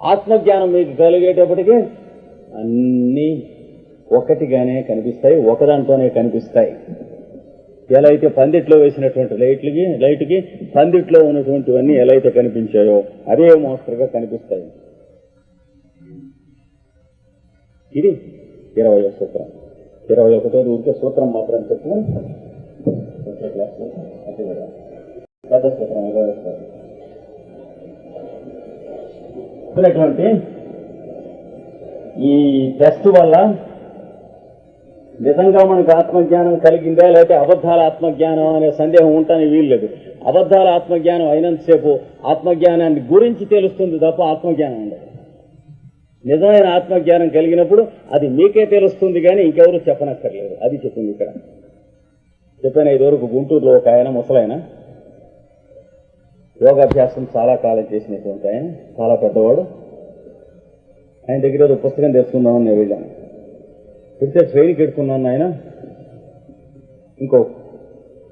ఆత్మజ్ఞానం మీకు కలిగేటప్పటికీ అన్నీ ఒకటిగానే కనిపిస్తాయి ఒకదాంతోనే కనిపిస్తాయి. ఎలా అయితే పందిట్లో వేసినటువంటి లైట్లకి లైట్కి పందిట్లో ఉన్నటువంటివన్నీ ఎలా అయితే కనిపించాయో అదే మోస్తరుగా కనిపిస్తాయి. ఇది ఇరవై సూత్రం. ఇరవై ఒకటో ఊరికే సూత్రం మాత్రం చెప్పిన. పెద్ద సూత్రం ఇరవై చెప్పినటువంటి ఈ టెస్ట్ వల్ల నిజంగా మనకు ఆత్మజ్ఞానం కలిగిందా లేకపోతే అబద్ధాల ఆత్మజ్ఞానం అనే సందేహం ఉంటానే వీల్లేదు అబద్ధాల ఆత్మజ్ఞానం అయినంతసేపు ఆత్మజ్ఞానాన్ని గురించి తెలుస్తుంది తప్ప ఆత్మజ్ఞానం ఉండదు. నిజమైన ఆత్మజ్ఞానం కలిగినప్పుడు అది మీకే తెలుస్తుంది కానీ ఇంకెవరు చెప్పనక్కర్లేదు. అది చెప్పింది ఇక్కడ. చెప్పాను ఇదివరకు గుంటూరులో ఒక ఆయన ముసలాయన యోగాభ్యాసం చాలా కాలం చేసినటువంటి ఆయన చాలా పెద్దవాడు. ఆయన దగ్గర ఏదో పుస్తకం తెచ్చుకుందామని నేను వెళ్ళాను. పెడితే ట్రైన్కి ఎడుకున్నాను ఆయన ఇంకో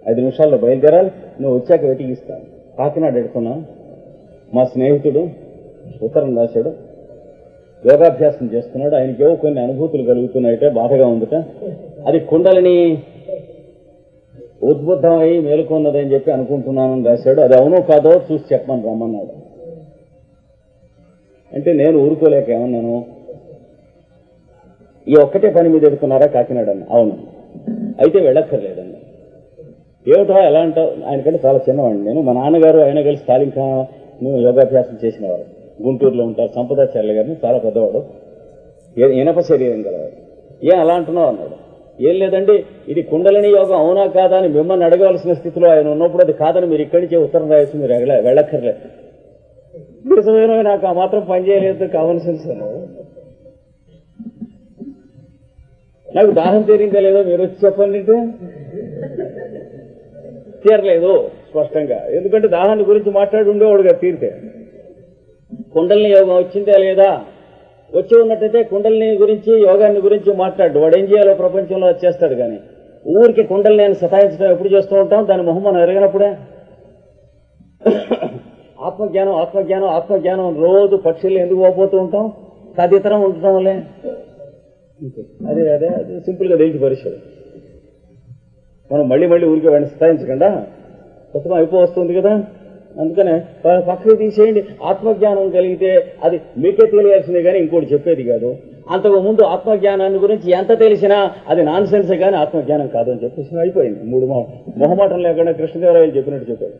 ఐదు నిమిషాల్లో బయలుదేరాలి. నువ్వు వచ్చాక వెతికిస్తాను కాకినాడ ఎడుకున్నాను మా స్నేహితుడు ఉత్తరం రాశాడు. యోగాభ్యాసం చేస్తున్నాడు. ఆయనకి కొన్ని అనుభూతులు కలుగుతున్నాయితే బాధగా ఉందట. అది కుండలిని ఉద్బుద్ధమై అని చెప్పి అనుకుంటున్నానని రాశాడు. అది అవునో కాదో చూసి చెప్పమని రమ్మన్నాడు. అంటే నేను ఊరుకోలేక ఏమన్నాను? ఈ ఒక్కటే పని మీద ఎడుతున్నారా కాకినాడ అని అవును. అయితే వెళ్ళక్కర్లేదన్న ఏమిటో ఎలా అంటావు ఆయనకంటే చాలా చిన్నవాడిని నేను. మా నాన్నగారు ఆయన కలిసి తాలింకా యోగాభ్యాసం చేసినవారు. గుంటూరులో ఉంటారు. సంపదాచార్య గారిని చాలా పెద్దవాడు. ఇనప శరీరం గలవాడు. ఏం అలా అంటున్నావు అన్నాడు. ఏం లేదండి ఇది కుండలిని యోగం అవునా కాదా అని మిమ్మల్ని అడగవలసిన స్థితిలో ఆయన ఉన్నప్పుడు అది కాదని మీరు ఇక్కడి నుంచే ఉత్తరం రాయాల్సి మీరు ఎగల- వెళ్ళక్కర్లేదు. నిజమైన నాకు ఆ మాత్రం పని చేయలేదు కావాల్సిన నాకు దాహం తీరిందా లేదో మీరు వచ్చి చెప్పండి తీరలేదు స్పష్టంగా. ఎందుకంటే దాహాన్ని గురించి మాట్లాడి ఉండేవాడుగా తీరితే. కుండలిని యోగం వచ్చిందా లేదా? వచ్చి ఉన్నట్టయితే కుండలిని గురించి యోగాన్ని గురించి మాట్లాడు. వాడు ఏం చేయాలో ప్రపంచంలో చేస్తాడు కానీ ఊరికి కుండలిని అని సతాయించడం ఎప్పుడు చేస్తూ ఉంటాం? దాని మొహం మనం ఎరగనప్పుడే. ఆత్మజ్ఞానం ఆత్మజ్ఞానం ఆత్మజ్ఞానం. రోజు పక్షులు ఎందుకు పోతూ ఉంటాం? తదితరం ఉండటం వల్లే. అదే అదే అదే. సింపుల్గా తెలిసి పరిచయం? మనం మళ్ళీ మళ్ళీ ఊరికే వాడిని స్థాయించకుండా పుస్తకం అయిపో వస్తుంది కదా? అందుకనే పక్కకు తీసేయండి. ఆత్మజ్ఞానం కలిగితే అది మీకే తెలియాల్సిందే కానీ ఇంకోటి చెప్పేది కాదు. అంతకు ముందు ఆత్మజ్ఞానాన్ని గురించి ఎంత తెలిసినా అది నాన్ సెన్సే కానీ ఆత్మజ్ఞానం కాదు అని చెప్పేసి అయిపోయింది. మూడు మొహమాటం లేకుండా కృష్ణదేవరాయలు చెప్పినట్టు చెప్పాడు.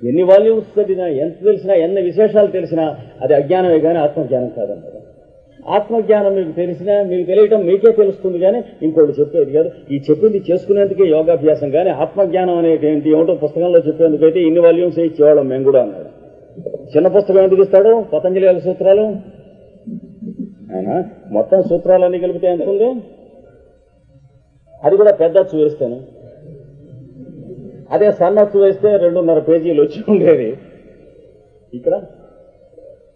ఎన్ని వాల్యూమ్స్ చదివినా ఎంత తెలిసినా ఎన్ని విశేషాలు తెలిసినా అది అజ్ఞానమే కానీ ఆత్మజ్ఞానం కాదన్నారు. ఆత్మజ్ఞానం మీకు తెలిసినా మీకు తెలియటం మీకే తెలుస్తుంది కానీ ఇంకోటి చెప్పేది కాదు. ఈ చెప్పింది చేసుకునేందుకే యోగాభ్యాసం కానీ ఆత్మజ్ఞానం అనేది ఏంటి ఏమిటో పుస్తకంలో చెప్పేందుకైతే ఇన్ని వాల్యూమ్స్ ఇచ్చేవాళ్ళం మేము కూడా అన్నాడు చిన్న పుస్తకం ఎందుకు ఇస్తాడు? పతంజలి సూత్రాలు? అయినా మొత్తం సూత్రాలన్నీ కలిపితే ఎంత ఉంది? అది కూడా పెద్ద చూపిస్తాను అదే సన్న చూపిస్తే రెండున్నర పేజీలు వచ్చి ఉండేది. ఇక్కడ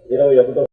ఇరవై ఒకటో